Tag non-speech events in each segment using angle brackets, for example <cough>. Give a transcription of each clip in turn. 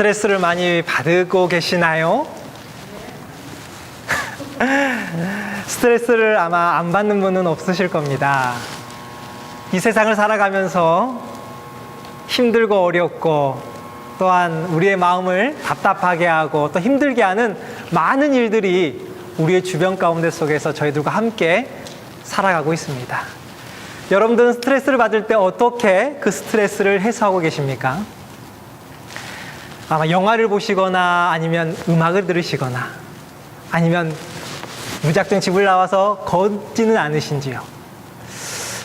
스트레스를 많이 받고 계시나요? <laughs> 스트레스를 아마 안 받는 분은 없으실 겁니다. 이 세상을 살아가면서 힘들고 어렵고 또한 우리의 마음을 답답하게 하고 또 힘들게 하는 많은 일들이 우리의 주변 가운데 속에서 저희들과 함께 살아가고 있습니다. 여러분들은 스트레스를 받을 때 어떻게 그 스트레스를 해소하고 계십니까? 아마 영화를 보시거나 아니면 음악을 들으시거나 아니면 무작정 집을 나와서 걷지는 않으신지요?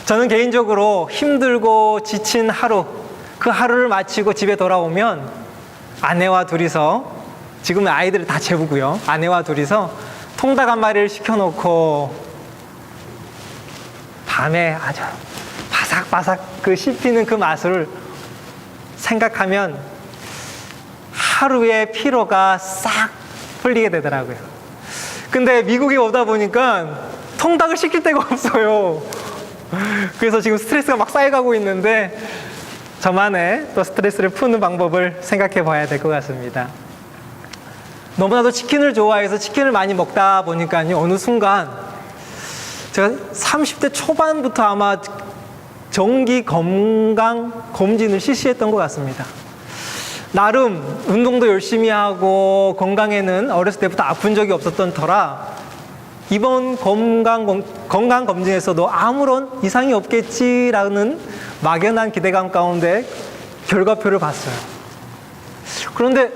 저는 개인적으로 힘들고 지친 하루, 그 하루를 마치고 집에 돌아오면 아내와 둘이서 지금은 아이들을 다 재우고요. 아내와 둘이서 통닭 한 마리를 시켜놓고 밤에 아주 바삭바삭 그 씹히는 그 맛을 생각하면 하루의 피로가 싹 풀리게 되더라고요. 근데 미국에 오다 보니까 통닭을 시킬 데가 없어요. 그래서 지금 스트레스가 막 쌓여가고 있는데 저만의 또 스트레스를 푸는 방법을 생각해 봐야 될 것 같습니다. 너무나도 치킨을 좋아해서 치킨을 많이 먹다 보니까요, 어느 순간 제가 30대 초반부터 아마 정기 건강 검진을 실시했던 것 같습니다. 나름 운동도 열심히 하고 건강에는 어렸을 때부터 아픈 적이 없었던 터라 이번 건강, 건강 검진에서도 아무런 이상이 없겠지라는 막연한 기대감 가운데 결과표를 봤어요. 그런데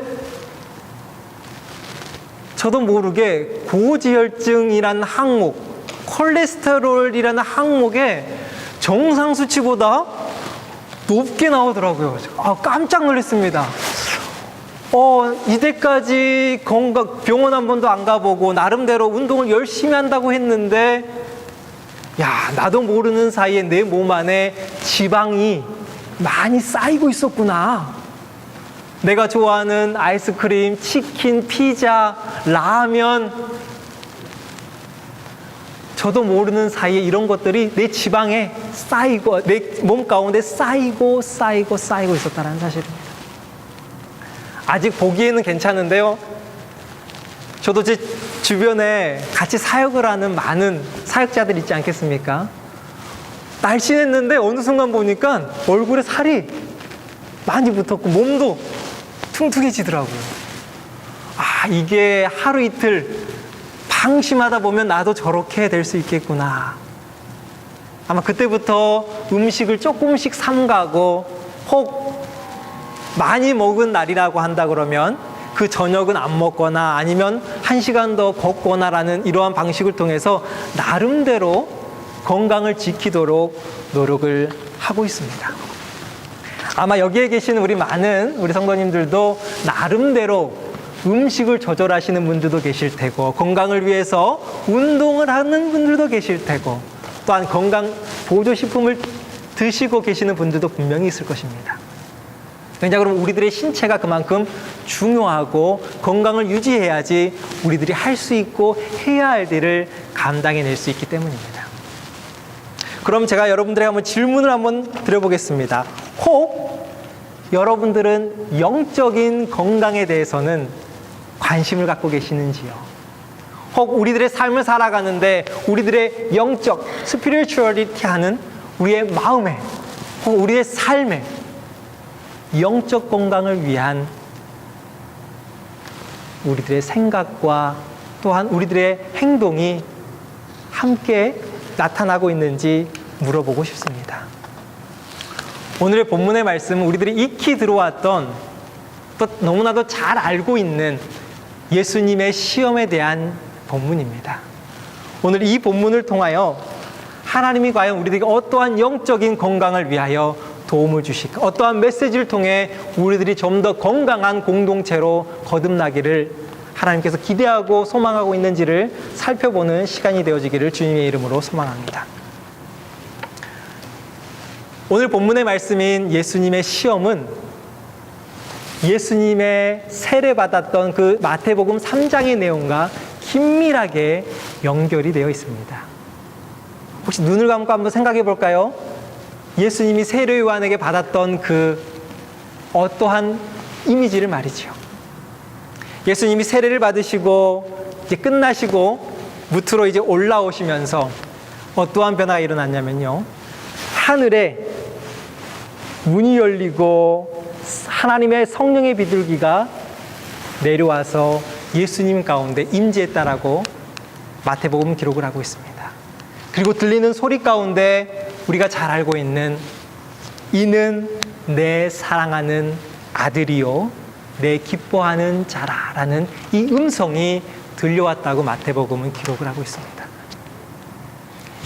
저도 모르게 고지혈증이라는 항목, 콜레스테롤이라는 항목에 정상 수치보다 높게 나오더라고요. 아, 깜짝 놀랐습니다. 어, 이때까지 건강, 병원 한 번도 안 가보고, 나름대로 운동을 열심히 한다고 했는데, 야, 나도 모르는 사이에 내 몸 안에 지방이 많이 쌓이고 있었구나. 내가 좋아하는 아이스크림, 치킨, 피자, 라면, 저도 모르는 사이에 이런 것들이 내 지방에 쌓이고, 내 몸 가운데 쌓이고, 쌓이고, 쌓이고 있었다는 사실입니다. 아직 보기에는 괜찮은데요. 저도 제 주변에 같이 사역을 하는 많은 사역자들 있지 않겠습니까? 날씬했는데 어느 순간 보니까 얼굴에 살이 많이 붙었고 몸도 퉁퉁해지더라고요. 아, 이게 하루 이틀 방심하다 보면 나도 저렇게 될 수 있겠구나. 아마 그때부터 음식을 조금씩 삼가고 혹 많이 먹은 날이라고 한다 그러면 그 저녁은 안 먹거나 아니면 한 시간 더 걷거나라는 이러한 방식을 통해서 나름대로 건강을 지키도록 노력을 하고 있습니다. 아마 여기에 계시는 우리 많은 우리 성도님들도 나름대로 음식을 조절하시는 분들도 계실 테고 건강을 위해서 운동을 하는 분들도 계실 테고 또한 건강 보조식품을 드시고 계시는 분들도 분명히 있을 것입니다. 왜냐하면 우리들의 신체가 그만큼 중요하고 건강을 유지해야지 우리들이 할 수 있고 해야 할 일을 감당해낼 수 있기 때문입니다. 그럼 제가 여러분들에게 한번 질문을 한번 드려보겠습니다. 혹 여러분들은 영적인 건강에 대해서는 관심을 갖고 계시는지요? 혹 우리들의 삶을 살아가는데 우리들의 영적 스피리추얼리티 하는 우리의 마음에 혹 우리의 삶에 영적 건강을 위한 우리들의 생각과 또한 우리들의 행동이 함께 나타나고 있는지 물어보고 싶습니다. 오늘의 본문의 말씀은 우리들이 익히 들어왔던 또 너무나도 잘 알고 있는 예수님의 시험에 대한 본문입니다. 오늘 이 본문을 통하여 하나님이 과연 우리들에게 어떠한 영적인 건강을 위하여 도움을 주실까? 어떠한 메시지를 통해 우리들이 좀 더 건강한 공동체로 거듭나기를 하나님께서 기대하고 소망하고 있는지를 살펴보는 시간이 되어지기를 주님의 이름으로 소망합니다. 오늘 본문의 말씀인 예수님의 시험은 예수님의 세례 받았던 그 마태복음 3장의 내용과 긴밀하게 연결이 되어 있습니다. 혹시 눈을 감고 한번 생각해 볼까요? 예수님이 세례 요한에게 받았던 그 어떠한 이미지를 말이죠. 예수님이 세례를 받으시고 이제 끝나시고 무트로 이제 올라오시면서 어떠한 변화가 일어났냐면요. 하늘에 문이 열리고 하나님의 성령의 비둘기가 내려와서 예수님 가운데 임재했다라고 마태복음 기록을 하고 있습니다. 그리고 들리는 소리 가운데 우리가 잘 알고 있는 이는 내 사랑하는 아들이요 내 기뻐하는 자라라는 이 음성이 들려왔다고 마태복음은 기록을 하고 있습니다.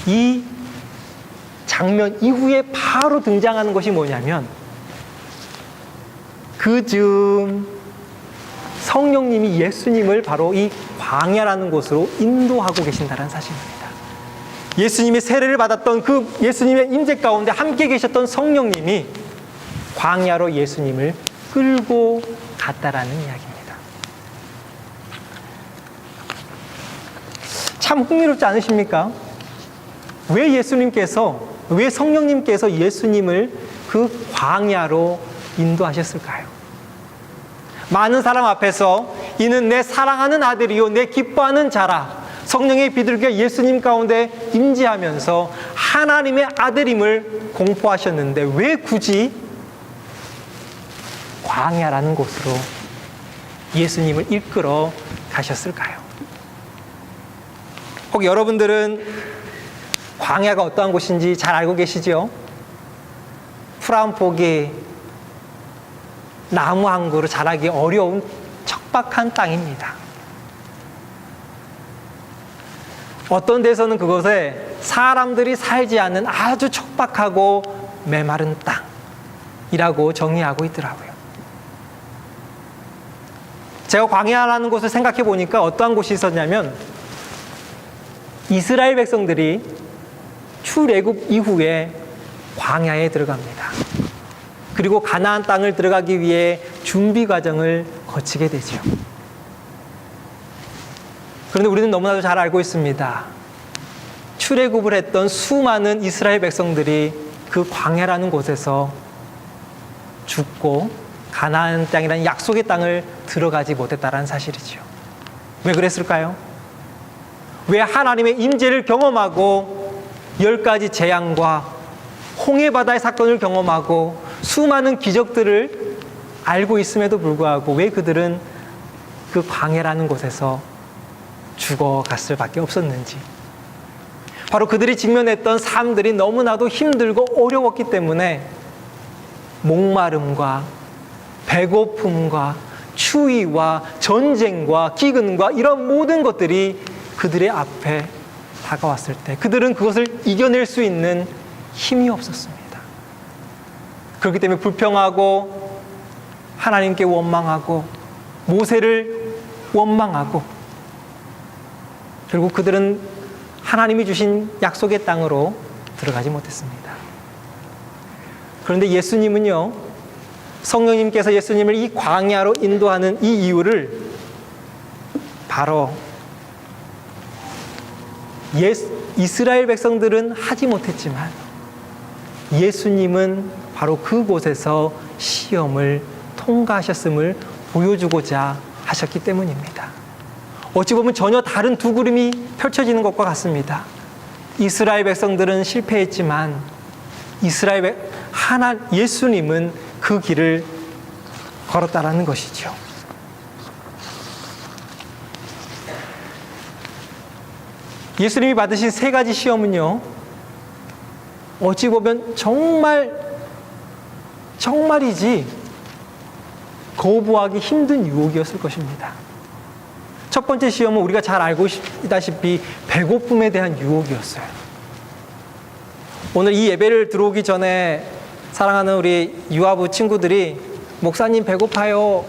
이 장면 이후에 바로 등장하는 것이 뭐냐면 그즈음 성령님이 예수님을 바로 이 광야라는 곳으로 인도하고 계신다는 사실입니다. 예수님이 세례를 받았던 그 예수님의 임재 가운데 함께 계셨던 성령님이 광야로 예수님을 끌고 갔다라는 이야기입니다. 참 흥미롭지 않으십니까? 왜 예수님께서, 왜 성령님께서 예수님을 그 광야로 인도하셨을까요? 많은 사람 앞에서 이는 내 사랑하는 아들이요, 내 기뻐하는 자라. 성령의 비둘기가 예수님 가운데 임재하면서 하나님의 아들임을 공포하셨는데 왜 굳이 광야라는 곳으로 예수님을 이끌어 가셨을까요? 혹 여러분들은 광야가 어떠한 곳인지 잘 알고 계시죠? 푸른 폭이 나무 한 그루 자라기 어려운 척박한 땅입니다. 어떤 데서는 그곳에 사람들이 살지 않는 아주 척박하고 메마른 땅이라고 정의하고 있더라고요. 제가 광야라는 곳을 생각해 보니까 어떠한 곳이 있었냐면 이스라엘 백성들이 출애굽 이후에 광야에 들어갑니다. 그리고 가나안 땅을 들어가기 위해 준비 과정을 거치게 되죠. 그런데 우리는 너무나도 잘 알고 있습니다. 출애굽을 했던 수많은 이스라엘 백성들이 그 광야라는 곳에서 죽고 가나안 땅이라는 약속의 땅을 들어가지 못했다라는 사실이죠. 왜 그랬을까요? 왜 하나님의 임재를 경험하고 열 가지 재앙과 홍해 바다의 사건을 경험하고 수많은 기적들을 알고 있음에도 불구하고 왜 그들은 그 광야라는 곳에서 죽어갔을 밖에 없었는지. 바로 그들이 직면했던 삶들이 너무나도 힘들고 어려웠기 때문에 목마름과 배고픔과 추위와 전쟁과 기근과 이런 모든 것들이 그들의 앞에 다가왔을 때 그들은 그것을 이겨낼 수 있는 힘이 없었습니다. 그렇기 때문에 불평하고 하나님께 원망하고 모세를 원망하고 결국 그들은 하나님이 주신 약속의 땅으로 들어가지 못했습니다. 그런데 예수님은요, 성령님께서 예수님을 이 광야로 인도하는 이 이유를 바로 예수, 이스라엘 백성들은 하지 못했지만 예수님은 바로 그곳에서 시험을 통과하셨음을 보여주고자 하셨기 때문입니다. 어찌 보면 전혀 다른 두 그림이 펼쳐지는 것과 같습니다. 이스라엘 백성들은 실패했지만 이스라엘 백, 하나 예수님은 그 길을 걸었다라는 것이죠. 예수님이 받으신 세 가지 시험은요, 어찌 보면 정말, 정말이지 거부하기 힘든 유혹이었을 것입니다. 첫 번째 시험은 우리가 잘 알고 있다시피 배고픔에 대한 유혹이었어요. 오늘 이 예배를 들어오기 전에 사랑하는 우리 유아부 친구들이 목사님 배고파요.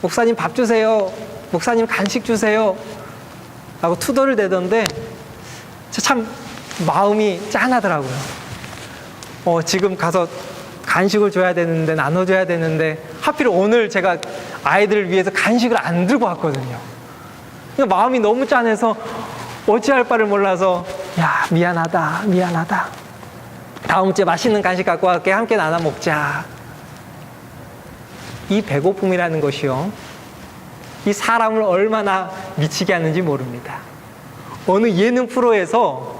목사님 밥 주세요. 목사님 간식 주세요. 라고 투덜을 대던데 참 마음이 짠하더라고요. 어, 지금 가서 간식을 줘야 되는데 나눠줘야 되는데 하필 오늘 제가 아이들을 위해서 간식을 안 들고 왔거든요. 그러니까 마음이 너무 짠해서 어찌할 바를 몰라서 야 미안하다 미안하다 다음 주에 맛있는 간식 갖고 갈게 함께 나눠 먹자 이 배고픔이라는 것이요. 이 사람을 얼마나 미치게 하는지 모릅니다. 어느 예능 프로에서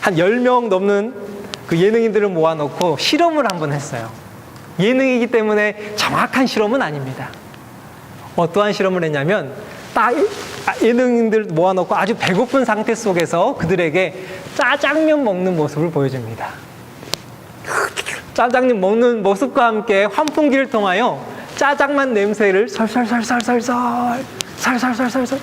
한 10명 넘는 그 예능인들을 모아놓고 실험을 한번 했어요. 예능이기 때문에 정확한 실험은 아닙니다. 어떠한 실험을 했냐면 딱 예능인들 모아놓고 아주 배고픈 상태 속에서 그들에게 짜장면 먹는 모습을 보여줍니다. 짜장면 먹는 모습과 함께 환풍기를 통하여 짜장면 냄새를 설설설설설설 설설설설설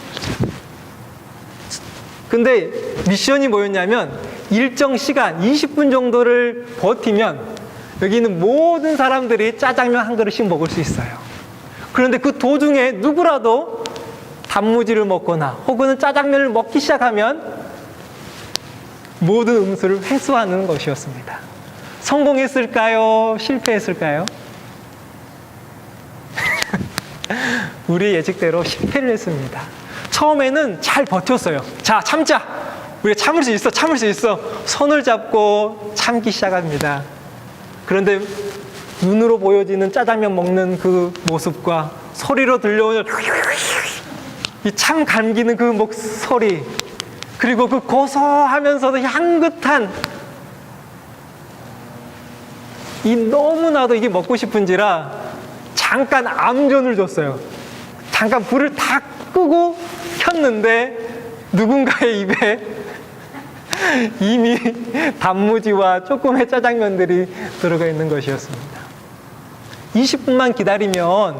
근데 미션이 뭐였냐면 일정 시간 20분 정도를 버티면 여기 있는 모든 사람들이 짜장면 한 그릇씩 먹을 수 있어요. 그런데 그 도중에 누구라도 단무지를 먹거나 혹은 짜장면을 먹기 시작하면 모든 음수를 회수하는 것이었습니다. 성공했을까요? 실패했을까요? <laughs> 우리 예측대로 실패를 했습니다. 처음에는 잘 버텼어요. 자, 참자. 우리가 참을 수 있어, 참을 수 있어. 손을 잡고 참기 시작합니다. 그런데 눈으로 보여지는 짜장면 먹는 그 모습과 소리로 들려오는 이참 감기는 그 목소리 그리고 그 고소하면서도 향긋한 이 너무나도 이게 먹고 싶은지라 잠깐 암전을 줬어요. 잠깐 불을 다 끄고 켰는데 누군가의 입에 <laughs> 이미 단무지와 조금의 짜장면들이 들어가 있는 것이었습니다. 20분만 기다리면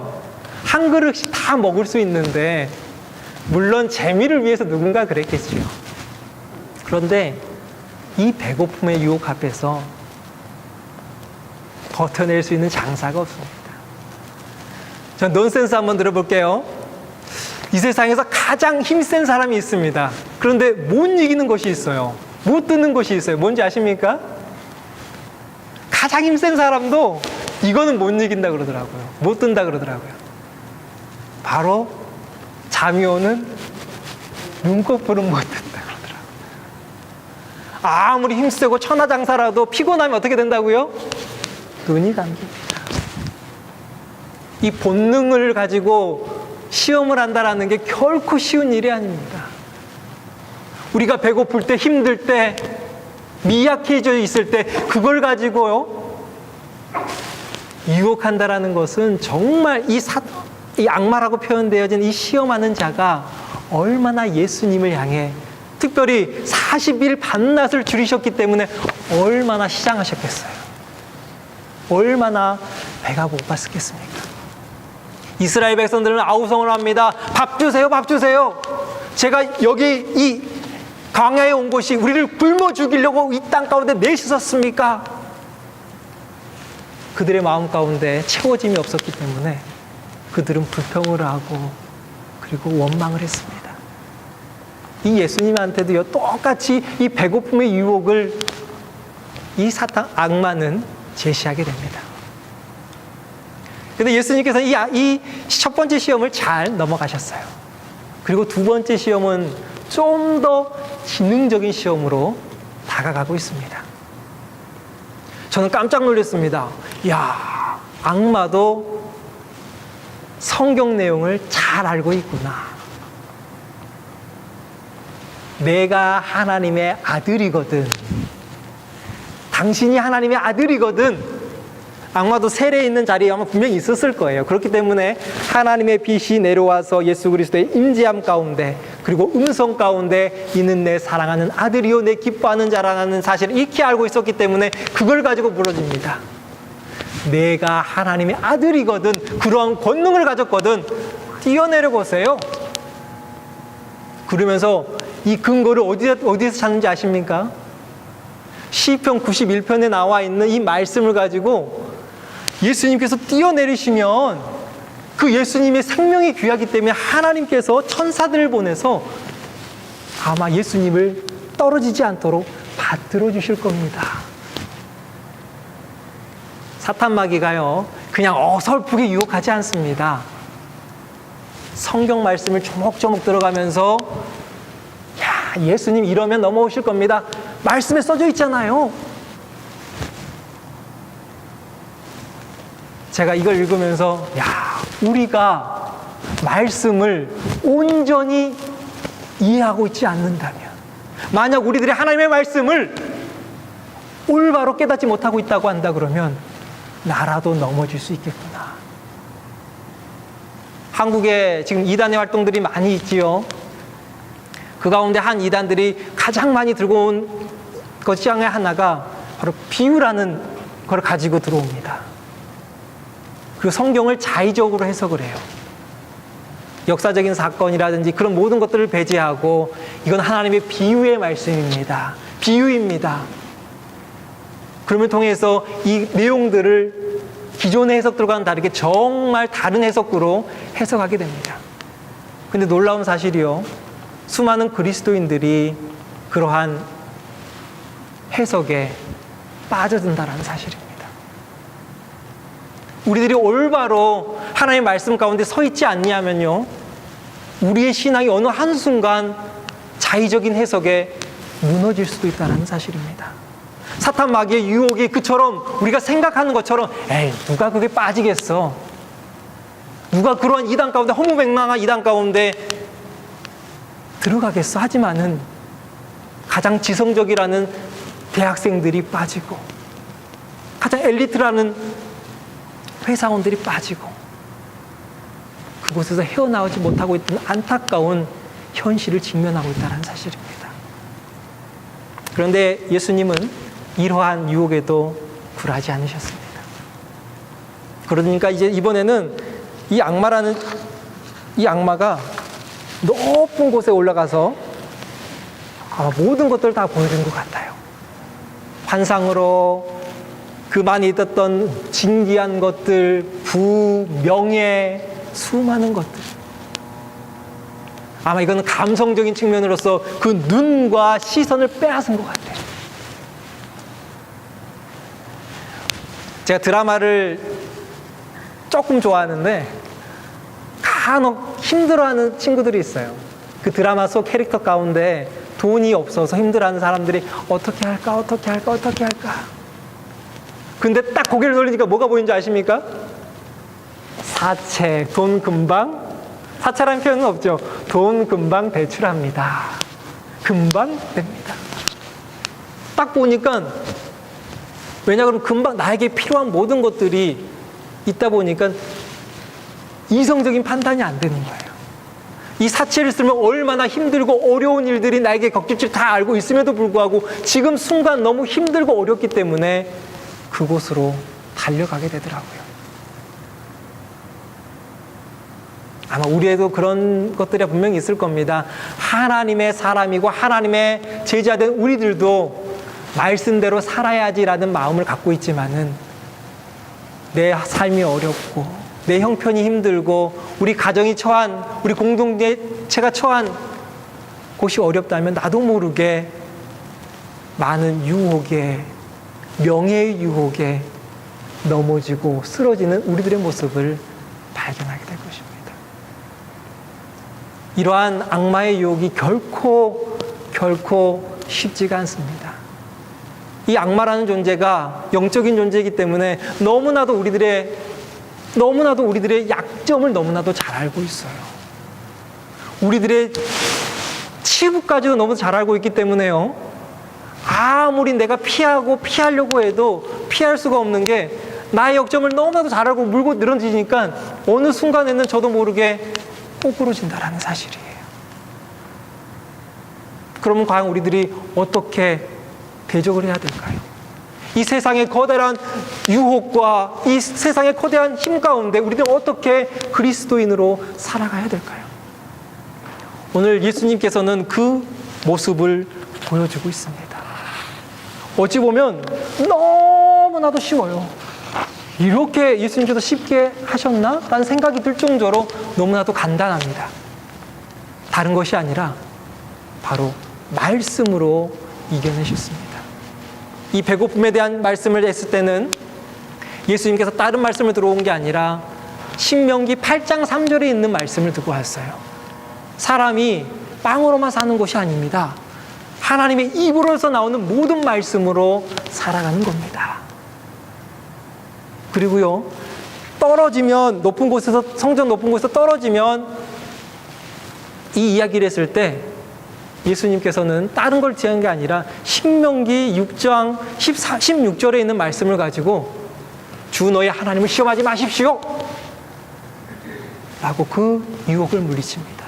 한 그릇씩 다 먹을 수 있는데 물론 재미를 위해서 누군가 그랬겠지요. 그런데 이 배고픔의 유혹 앞에서 버텨낼 수 있는 장사가 없습니다. 전 넌센스 한번 들어볼게요. 이 세상에서 가장 힘센 사람이 있습니다. 그런데 못 이기는 것이 있어요. 못 듣는 것이 있어요. 뭔지 아십니까? 가장 힘센 사람도 이거는 못 이긴다 그러더라고요. 못 든다 그러더라고요. 바로 잠이 오는 눈꺼풀은 못 든다 그러더라고요. 아무리 힘세고 천하장사라도 피곤하면 어떻게 된다고요? 눈이 감깁니다. 이 본능을 가지고 시험을 한다라는 게 결코 쉬운 일이 아닙니다. 우리가 배고플 때, 힘들 때, 미약해져 있을 때, 그걸 가지고요, 유혹한다라는 것은 정말 이 사, 이 악마라고 표현되어진 이 시험하는 자가 얼마나 예수님을 향해 특별히 40일 반낮을 줄이셨기 때문에 얼마나 시장하셨겠어요. 얼마나 배가 고팠겠습니까? 이스라엘 백성들은 아우성을 합니다. 밥 주세요, 밥 주세요. 제가 여기 이 광야에 온 곳이 우리를 굶어 죽이려고 이 땅 가운데 내시었습니까? 그들의 마음 가운데 채워짐이 없었기 때문에 그들은 불평을 하고 그리고 원망을 했습니다. 이 예수님한테도요, 똑같이 이 배고픔의 유혹을 이 사탄 악마는 제시하게 됩니다. 근데 예수님께서 이, 이첫 번째 시험을 잘 넘어가셨어요. 그리고 두 번째 시험은 좀 더 지능적인 시험으로 다가가고 있습니다. 저는 깜짝 놀랐습니다. 야 악마도 성경 내용을 잘 알고 있구나. 내가 하나님의 아들이거든. 당신이 하나님의 아들이거든. 악마도 세례 있는 자리에 아마 분명히 있었을 거예요. 그렇기 때문에 하나님의 빛이 내려와서 예수 그리스도의 임재함 가운데 그리고 음성 가운데 이는 내 사랑하는 아들이요 내 기뻐하는 자라는 사실을 익히 알고 있었기 때문에 그걸 가지고 물어집니다. 내가 하나님의 아들이거든 그러한 권능을 가졌거든 뛰어내려 보세요. 그러면서 이 근거를 어디, 어디서 찾는지 아십니까? 시편 91편에 나와 있는 이 말씀을 가지고 예수님께서 뛰어내리시면 그 예수님의 생명이 귀하기 때문에 하나님께서 천사들을 보내서 아마 예수님을 떨어지지 않도록 받들어 주실 겁니다. 사탄 마귀가요, 그냥 어설프게 유혹하지 않습니다. 성경 말씀을 조목조목 들어가면서 야, 예수님 이러면 넘어오실 겁니다. 말씀에 써져 있잖아요. 제가 이걸 읽으면서 야 우리가 말씀을 온전히 이해하고 있지 않는다면, 만약 우리들이 하나님의 말씀을 올바로 깨닫지 못하고 있다고 한다 그러면 나라도 넘어질 수 있겠구나. 한국에 지금 이단의 활동들이 많이 있지요. 그 가운데 한 이단들이 가장 많이 들고 온 것 중에 하나가 바로 비유라는 걸 가지고 들어옵니다. 그 성경을 자의적으로 해석을 해요. 역사적인 사건이라든지 그런 모든 것들을 배제하고 이건 하나님의 비유의 말씀입니다. 비유입니다. 그러면 통해서 이 내용들을 기존의 해석들과는 다르게 정말 다른 해석으로 해석하게 됩니다. 근데 놀라운 사실이요. 수많은 그리스도인들이 그러한 해석에 빠져든다라는 사실입니다. 우리들이 올바로 하나님의 말씀 가운데 서 있지 않냐면요. 우리의 신앙이 어느 한순간 자의적인 해석에 무너질 수도 있다는 사실입니다. 사탄 마귀의 유혹이 그처럼 우리가 생각하는 것처럼 에이 누가 그게 빠지겠어 누가 그러한 이단 가운데 허무맹랑한 이단 가운데 들어가겠어 하지만은 가장 지성적이라는 대학생들이 빠지고 가장 엘리트라는 회사원들이 빠지고 그곳에서 헤어나오지 못하고 있던 안타까운 현실을 직면하고 있다는 사실입니다. 그런데 예수님은 이러한 유혹에도 굴하지 않으셨습니다. 그러니까 이제 이번에는 이 악마라는 이 악마가 높은 곳에 올라가서 아마 모든 것들을 다 보여준 것 같아요. 환상으로 그 많이 있었던 진기한 것들, 부, 명예, 수많은 것들. 아마 이거는 감성적인 측면으로서 그 눈과 시선을 빼앗은 것 같아요. 제가 드라마를 조금 좋아하는데 간혹 힘들어하는 친구들이 있어요. 그 드라마 속 캐릭터 가운데 돈이 없어서 힘들어하는 사람들이 어떻게 할까, 어떻게 할까, 어떻게 할까. 근데 딱 고개를 돌리니까 뭐가 보이는지 아십니까? 사채, 돈 금방, 사채라는 표현은 없죠. 돈 금방 대출합니다. 금방 됩니다. 딱 보니까 왜냐 그러면 금방 나에게 필요한 모든 것들이 있다 보니까 이성적인 판단이 안 되는 거예요. 이 사채를 쓰면 얼마나 힘들고 어려운 일들이 나에게 겪을지 다 알고 있음에도 불구하고 지금 순간 너무 힘들고 어렵기 때문에 그곳으로 달려가게 되더라고요. 아마 우리에도 그런 것들이 분명히 있을 겁니다. 하나님의 사람이고 하나님의 제자된 우리들도 말씀대로 살아야지라는 마음을 갖고 있지만은 내 삶이 어렵고 내 형편이 힘들고 우리 가정이 처한 우리 공동체가 처한 곳이 어렵다면 나도 모르게 많은 유혹에 명예의 유혹에 넘어지고 쓰러지는 우리들의 모습을 발견하게 될 것입니다. 이러한 악마의 유혹이 결코 결코 쉽지가 않습니다. 이 악마라는 존재가 영적인 존재이기 때문에 너무나도 우리들의 너무나도 우리들의 약점을 너무나도 잘 알고 있어요. 우리들의 치부까지도 너무 잘 알고 있기 때문에요. 아무리 내가 피하고 피하려고 해도 피할 수가 없는 게 나의 역점을 너무나도 잘 알고 물고 늘어지니까 어느 순간에는 저도 모르게 꼬꾸러진다라는 사실이에요. 그러면 과연 우리들이 어떻게 대적을 해야 될까요? 이 세상의 거대한 유혹과 이 세상의 거대한 힘 가운데 우리들은 어떻게 그리스도인으로 살아가야 될까요? 오늘 예수님께서는 그 모습을 보여주고 있습니다. 어찌 보면 너무나도 쉬워요. 이렇게 예수님께서 쉽게 하셨나? 라는 생각이 들 정도로 너무나도 간단합니다. 다른 것이 아니라 바로 말씀으로 이겨내셨습니다. 이 배고픔에 대한 말씀을 했을 때는 예수님께서 다른 말씀을 들어온 게 아니라 신명기 8장 3절에 있는 말씀을 듣고 왔어요. 사람이 빵으로만 사는 것이 아닙니다. 하나님의 입으로서 나오는 모든 말씀으로 살아가는 겁니다. 그리고요, 떨어지면 높은 곳에서 성전 높은 곳에서 떨어지면 이 이야기를 했을 때 예수님께서는 다른 걸 지은 게 아니라 신명기 6장 14, 16절에 있는 말씀을 가지고 주 너의 하나님을 시험하지 마십시오. 라고 그 유혹을 물리칩니다.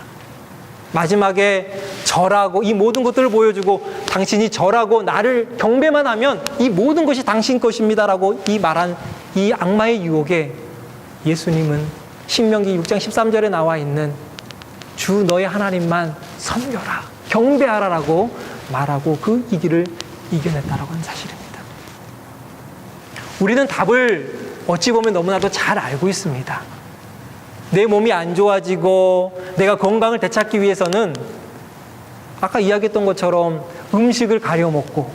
마지막에 절하고 이 모든 것들을 보여주고 당신이 절하고 나를 경배만 하면 이 모든 것이 당신 것입니다라고 이 말한 이 악마의 유혹에 예수님은 신명기 6장 13절에 나와 있는 주 너의 하나님만 섬겨라 경배하라라고 말하고 그 이기를 이겨냈다라고 하는 사실입니다. 우리는 답을 어찌 보면 너무나도 잘 알고 있습니다. 내 몸이 안 좋아지고 내가 건강을 되찾기 위해서는 아까 이야기했던 것처럼 음식을 가려 먹고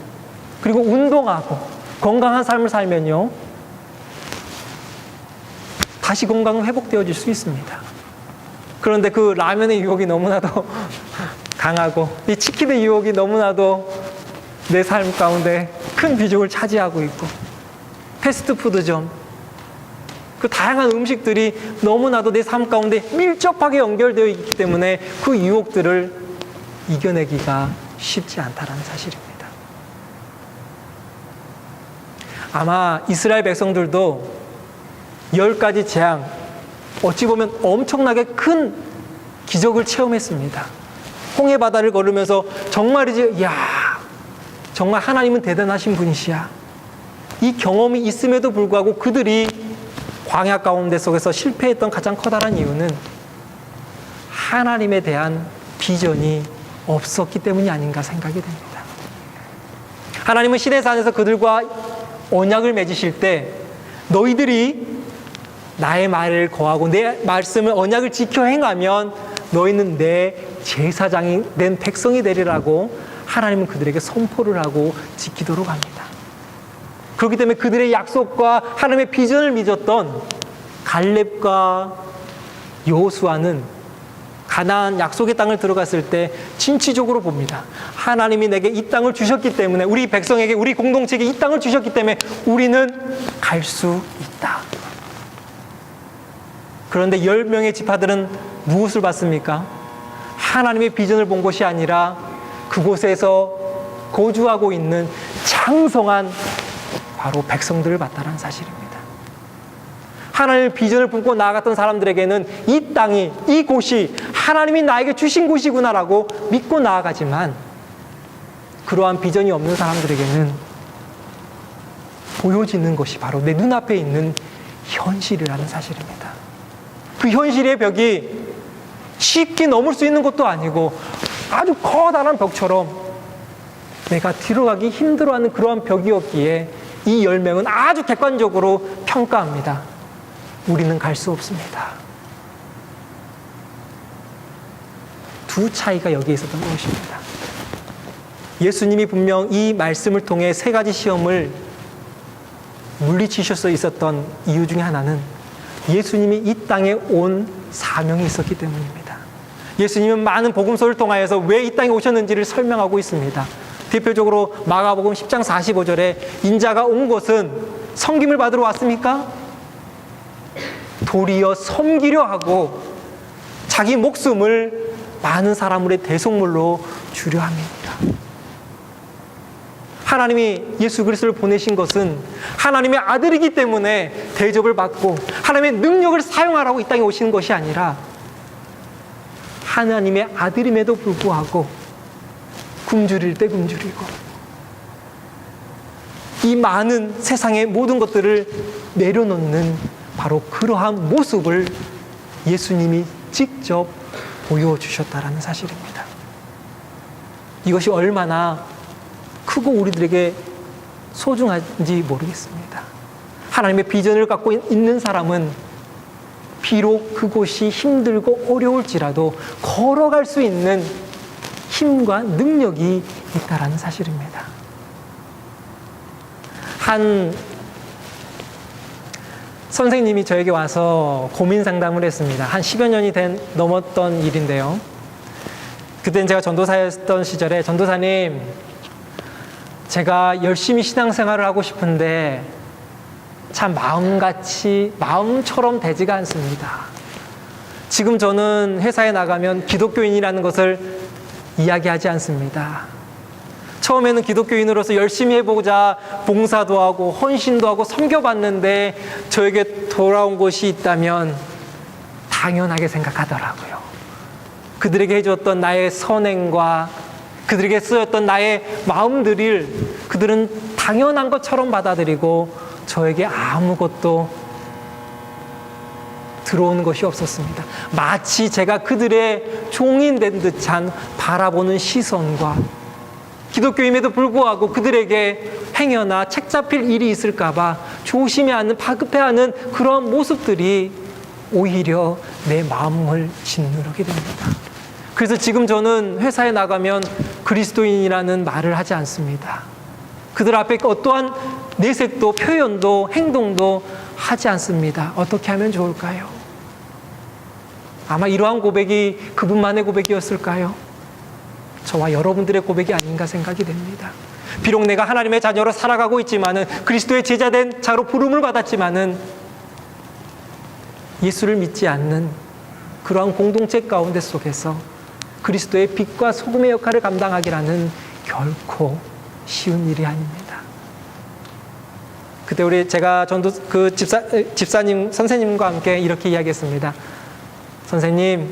그리고 운동하고 건강한 삶을 살면요 다시 건강은 회복되어질 수 있습니다. 그런데 그 라면의 유혹이 너무나도 강하고 이 치킨의 유혹이 너무나도 내 삶 가운데 큰 비중을 차지하고 있고 패스트푸드점 그 다양한 음식들이 너무나도 내 삶 가운데 밀접하게 연결되어 있기 때문에 그 유혹들을 이겨내기가 쉽지 않다라는 사실입니다. 아마 이스라엘 백성들도 열 가지 재앙, 어찌 보면 엄청나게 큰 기적을 체험했습니다. 홍해 바다를 걸으면서 정말이지, 야 정말 하나님은 대단하신 분이시야. 이 경험이 있음에도 불구하고 그들이 광야 가운데 속에서 실패했던 가장 커다란 이유는 하나님에 대한 비전이 없었기 때문이 아닌가 생각이 됩니다. 하나님은 시내산에서 그들과 언약을 맺으실 때 너희들이 나의 말을 거하고 내 말씀을 언약을 지켜 행하면 너희는 내 제사장이 된 백성이 되리라고 하나님은 그들에게 선포를 하고 지키도록 합니다. 그렇기 때문에 그들의 약속과 하나님의 비전을 믿었던 갈렙과 여호수아는 가나안 약속의 땅을 들어갔을 때 진취적으로 봅니다. 하나님이 내게 이 땅을 주셨기 때문에 우리 백성에게 우리 공동체에게 이 땅을 주셨기 때문에 우리는 갈 수 있다. 그런데 열 명의 지파들은 무엇을 봤습니까? 하나님의 비전을 본 것이 아니라 그곳에서 거주하고 있는 장성한 바로 백성들을 봤다는 사실입니다. 하나님의 비전을 품고 나아갔던 사람들에게는 이 땅이, 이 곳이 하나님이 나에게 주신 곳이구나라고 믿고 나아가지만 그러한 비전이 없는 사람들에게는 보여지는 것이 바로 내 눈앞에 있는 현실이라는 사실입니다. 그 현실의 벽이 쉽게 넘을 수 있는 것도 아니고 아주 커다란 벽처럼 내가 들어가기 힘들어하는 그러한 벽이었기에 이 열명은 아주 객관적으로 평가합니다. 우리는 갈 수 없습니다. 두 차이가 여기에 있었던 것입니다. 예수님이 분명 이 말씀을 통해 세 가지 시험을 물리치셔서 있었던 이유 중에 하나는 예수님이 이 땅에 온 사명이 있었기 때문입니다. 예수님은 많은 복음서를 통하여서 왜 이 땅에 오셨는지를 설명하고 있습니다. 대표적으로 마가복음 10장 45절에 인자가 온 것은 섬김을 받으러 왔습니까? 도리어 섬기려 하고 자기 목숨을 많은 사람들의 대속물로 주려 합니다. 하나님이 예수 그리스도를 보내신 것은 하나님의 아들이기 때문에 대접을 받고 하나님의 능력을 사용하라고 이 땅에 오시는 것이 아니라 하나님의 아들임에도 불구하고 굶주릴 때 굶주리고 이 많은 세상의 모든 것들을 내려놓는 바로 그러한 모습을 예수님이 직접 보여주셨다라는 사실입니다. 이것이 얼마나 크고 우리들에게 소중한지 모르겠습니다. 하나님의 비전을 갖고 있는 사람은 비록 그곳이 힘들고 어려울지라도 걸어갈 수 있는 힘과 능력이 있다라는 사실입니다. 한 선생님이 저에게 와서 고민 상담을 했습니다. 한 10여 년이 된 넘었던 일인데요. 그땐 제가 전도사였던 시절에 전도사님 제가 열심히 신앙생활을 하고 싶은데 참 마음같이 마음처럼 되지가 않습니다. 지금 저는 회사에 나가면 기독교인이라는 것을 이야기하지 않습니다. 처음에는 기독교인으로서 열심히 해보자 봉사도 하고 헌신도 하고 섬겨봤는데 저에게 돌아온 것이 있다면 당연하게 생각하더라고요. 그들에게 해주었던 나의 선행과 그들에게 쓰였던 나의 마음들을 그들은 당연한 것처럼 받아들이고 저에게 아무것도 들어오는 것이 없었습니다. 마치 제가 그들의 종인 된 듯한 바라보는 시선과 기독교임에도 불구하고 그들에게 행여나 책 잡힐 일이 있을까봐 조심해하는 파급해하는 그런 모습들이 오히려 내 마음을 짓누르게 됩니다. 그래서 지금 저는 회사에 나가면 그리스도인이라는 말을 하지 않습니다. 그들 앞에 어떠한 내색도 표현도 행동도 하지 않습니다. 어떻게 하면 좋을까요? 아마 이러한 고백이 그분만의 고백이었을까요? 저와 여러분들의 고백이 아닌가 생각이 됩니다. 비록 내가 하나님의 자녀로 살아가고 있지만은 그리스도의 제자된 자로 부름을 받았지만은 예수를 믿지 않는 그러한 공동체 가운데 속에서 그리스도의 빛과 소금의 역할을 감당하기라는 결코 쉬운 일이 아닙니다. 그때 우리 제가 전도 그 집사 집사님 선생님과 함께 이렇게 이야기했습니다. 선생님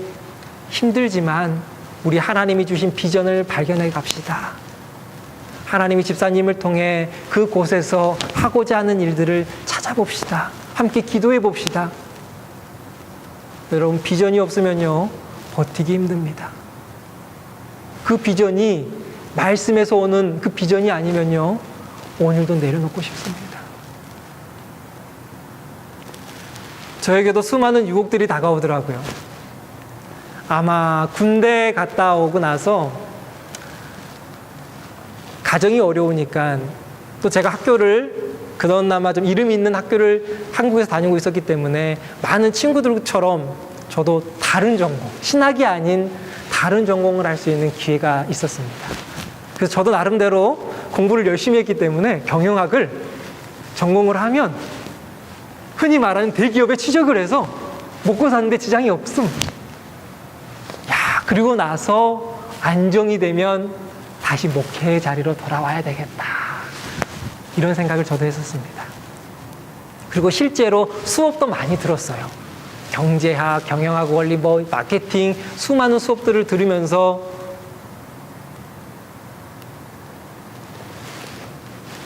힘들지만 우리 하나님이 주신 비전을 발견해 갑시다. 하나님이 집사님을 통해 그 곳에서 하고자 하는 일들을 찾아봅시다. 함께 기도해 봅시다. 여러분 비전이 없으면요 버티기 힘듭니다. 그 비전이 말씀에서 오는 그 비전이 아니면요 오늘도 내려놓고 싶습니다. 저에게도 수많은 유혹들이 다가오더라고요. 아마 군대 갔다 오고 나서 가정이 어려우니까 또 제가 학교를 그동안아마 좀 이름 있는 학교를 한국에서 다니고 있었기 때문에 많은 친구들처럼 저도 다른 전공, 신학이 아닌 다른 전공을 할 수 있는 기회가 있었습니다. 그래서 저도 나름대로 공부를 열심히 했기 때문에 경영학을 전공을 하면 흔히 말하는 대기업에 취직을 해서 먹고 사는데 지장이 없음. 야, 그리고 나서 안정이 되면 다시 목회의 자리로 돌아와야 되겠다. 이런 생각을 저도 했었습니다. 그리고 실제로 수업도 많이 들었어요. 경제학, 경영학 원리, 뭐 마케팅 수많은 수업들을 들으면서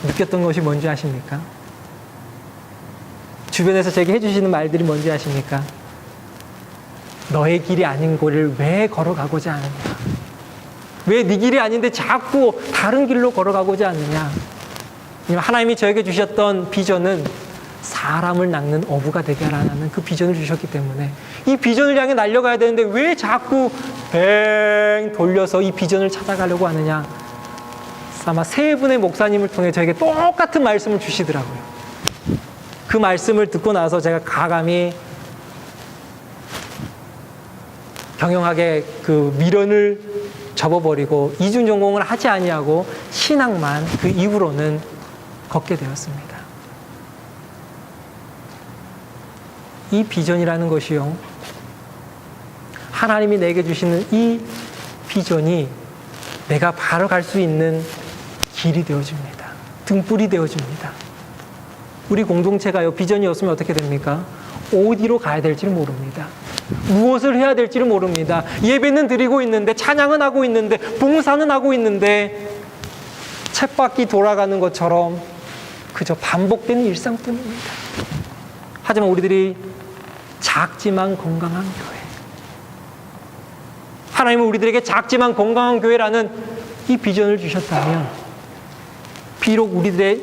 느꼈던 것이 뭔지 아십니까? 주변에서 제게 해주시는 말들이 뭔지 아십니까? 너의 길이 아닌 곳을 왜 걸어가고자 하느냐? 왜 네 길이 아닌데 자꾸 다른 길로 걸어가고자 하느냐? 하나님이 저에게 주셨던 비전은 사람을 낚는 어부가 되게 하라는 그 비전을 주셨기 때문에 이 비전을 향해 날려가야 되는데 왜 자꾸 뱅 돌려서 이 비전을 찾아가려고 하느냐? 아마 세 분의 목사님을 통해 저에게 똑같은 말씀을 주시더라고요. 그 말씀을 듣고 나서 제가 가감히 경영학의 그 미련을 접어버리고 이중 전공을 하지 아니하고 신학만 그 이후로는 걷게 되었습니다. 이 비전이라는 것이요. 하나님이 내게 주시는 이 비전이 내가 바로 갈 수 있는 길이 되어줍니다. 등불이 되어줍니다. 우리 공동체가요, 비전이 없으면 어떻게 됩니까? 어디로 가야 될지를 모릅니다. 무엇을 해야 될지를 모릅니다. 예배는 드리고 있는데, 찬양은 하고 있는데, 봉사는 하고 있는데, 쳇바퀴 돌아가는 것처럼 그저 반복되는 일상뿐입니다. 하지만 우리들이 작지만 건강한 교회. 하나님은 우리들에게 작지만 건강한 교회라는 이 비전을 주셨다면, 비록 우리들의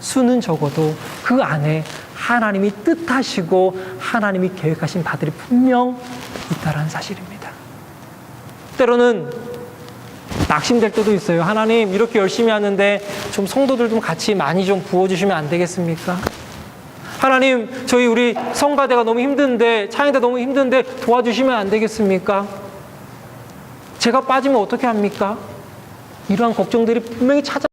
수는 적어도 그 안에 하나님이 뜻하시고 하나님이 계획하신 바들이 분명 있다는 사실입니다. 때로는 낙심될 때도 있어요. 하나님 이렇게 열심히 하는데 좀 성도들 좀 같이 많이 좀 부어주시면 안 되겠습니까? 하나님 저희 우리 성가대가 너무 힘든데 찬양대 너무 힘든데 도와주시면 안 되겠습니까? 제가 빠지면 어떻게 합니까? 이러한 걱정들이 분명히 찾아